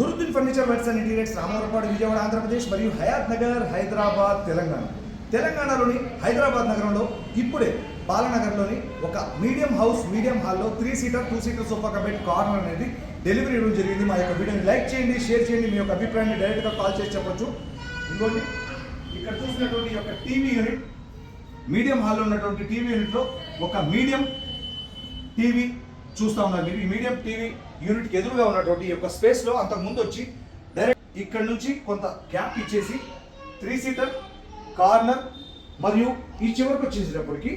Gurudin furniture works and interiors Ramavarappadu Vijayawada Andhra Pradesh మరియు హయాత్ నగర్ హైదరాబాద్ తెలంగాణ. తెలంగాణలోని హైదరాబాద్ నగరంలో ఇప్పుడే బాలనగర్లోని ఒక మీడియం హౌస్ మీడియం హాల్లో three seater two seater sofa cum bed corner అనేది డెలివరీ ఇవ్వడం జరిగింది. మా యొక్క వీడియోని లైక్ చేయండి షేర్ చేయండి మీ యొక్క అభిప్రాయాన్ని డైరెక్ట్గా కాల్ చేసి చెప్పొచ్చు. ఇంకోటి ఇక్కడ చూసినటువంటి యొక్క టీవీ యూనిట్ మీడియం హాల్లో ఉన్నటువంటి టీవీ యూనిట్లో ఒక మీడియం టీవీ చూస్తా ఉన్నారు మీరు. ఈ మీడియం టీవీ యూనిట్కి ఎదురుగా ఉన్నటువంటి ఈ యొక్క స్పేస్లో అంతకు ముందు వచ్చి డైరెక్ట్ ఇక్కడ నుంచి కొంత గ్యాప్ ఇచ్చేసి త్రీ సీటర్ కార్నర్ మరియు ఈ చివరికి వచ్చేసేటప్పటికి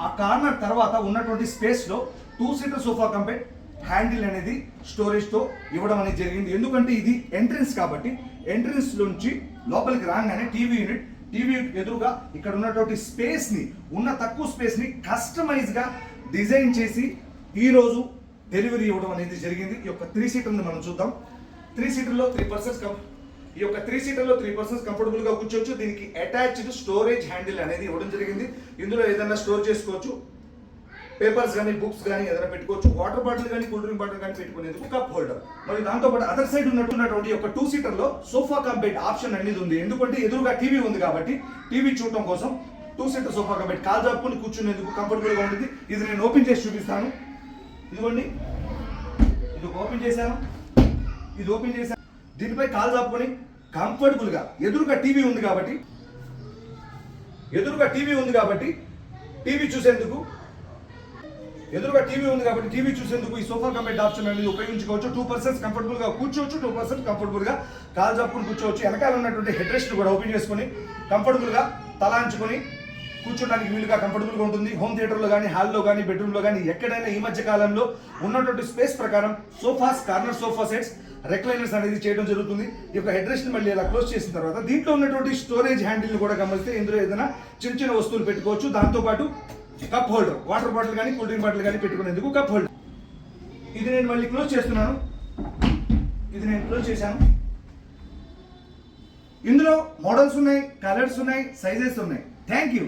ఆ కార్నర్ తర్వాత ఉన్నటువంటి స్పేస్లో two seater sofa cum bed handle అనేది స్టోరేజ్తో ఇవ్వడం అనేది జరిగింది. ఎందుకంటే ఇది ఎంట్రన్స్ కాబట్టి ఎంట్రన్స్ నుంచి లోపలికి రాగానే టీవీ యూనిట్ టీవీ ఎదురుగా ఇక్కడ ఉన్నటువంటి స్పేస్ని ఉన్న తక్కువ స్పేస్ని కస్టమైజ్గా డిజైన్ చేసి ఈరోజు డెలివరీ ఇవ్వడం అనేది జరిగింది. ఈ యొక్క త్రీ సీటర్ని మనం చూద్దాం. త్రీ సీటర్లో త్రీ పర్సన్స్ కం ఈ యొక్క త్రీ సీటర్లో త్రీ పర్సన్స్ కంఫర్టబుల్గా కూర్చోవచ్చు. దీనికి అటాచ్డ్ స్టోరేజ్ హ్యాండిల్ అనేది ఇవ్వడం జరిగింది. ఇందులో ఏదైనా స్టోర్ చేసుకోవచ్చు. పేపర్స్ కానీ బుక్స్ కానీ ఏదైనా పెట్టుకోవచ్చు. వాటర్ బాటిల్ కానీ కూల్ డ్రింక్ బాటిల్ కానీ పెట్టుకునేందుకు కప్ హోల్డర్ మరి దాంతో పాటు అదర్ సైడ్ ఉన్నటువంటి ఒక టూ సీటర్లో సోఫా కమ్ బెడ్ ఆప్షన్ అనేది ఉంది. ఎందుకంటే ఎదురుగా టీవీ ఉంది కాబట్టి టీవీ చూడటం కోసం two seater sofa cum bed call జాపుకుని కూర్చునేందుకు కంఫర్టబుల్గా ఉంటుంది. ఇది నేను ఓపెన్ చేసి చూపిస్తాను. ఇదిగోండి. ఇది ఓపెన్ చేశాను. ఇది ఓపెన్ చేశాను. దీనిపై కాల్ జాపుకొని కంఫర్టబుల్గా ఎదురుగా టీవీ ఉంది కాబట్టి ఎదురుగా టీవీ ఉంది కాబట్టి టీవీ చూసేందుకు ఎదురుగా టీవీ ఉంది కాబట్టి టీవీ చూసేందుకు ఈ సోఫా కంపెనీ ఆప్షన్ అనేది ఉపయోగించుకోవచ్చు. టూ పర్సన్స్ కంఫర్టబుల్గా కూర్చోవచ్చు టూ పర్సెంట్ కంఫర్టబుల్గా కాల్ కాలు కూర్చోవచ్చు. వెనకాల ఉన్నటువంటి హెడ్ రెస్ట్ కూడా ఓపెన్ చేసుకొని కంఫర్టబుల్గా తలాంచుకొని కూర్చోడానికి వీలుగా కంఫర్టబుల్గా ఉంటుంది. హోమ్ థియేటర్లో కానీ హాల్లో కానీ బెడ్రూమ్లో కానీ ఎక్కడైనా ఈ మధ్య కాలంలో ఉన్నటువంటి స్పేస్ ప్రకారం sofas corner sofa sets recliners అనేది చేయడం జరుగుతుంది. ఈ యొక్క హెడ్రెస్ట్ని మళ్ళీ ఇలా క్లోజ్ చేసిన తర్వాత దీంట్లో ఉన్నటువంటి స్టోరేజ్ హ్యాండిల్ని కూడా గమనిస్తే ఇందులో ఏదైనా చిన్న చిన్న వస్తువులు పెట్టుకోవచ్చు. దాంతోపాటు కప్ హోల్డర్ వాటర్ బాటిల్ కానీ కూల్ డ్రింక్ బాటిల్ కానీ పెట్టుకునేందుకు కప్ హోల్డర్ ఇది నేను మళ్ళీ క్లోజ్ చేస్తున్నాను. ఇది నేను క్లోజ్ చేశాను. ఇందులో మోడల్స్ ఉన్నాయి కలర్స్ ఉన్నాయి సైజెస్ ఉన్నాయి. Thank you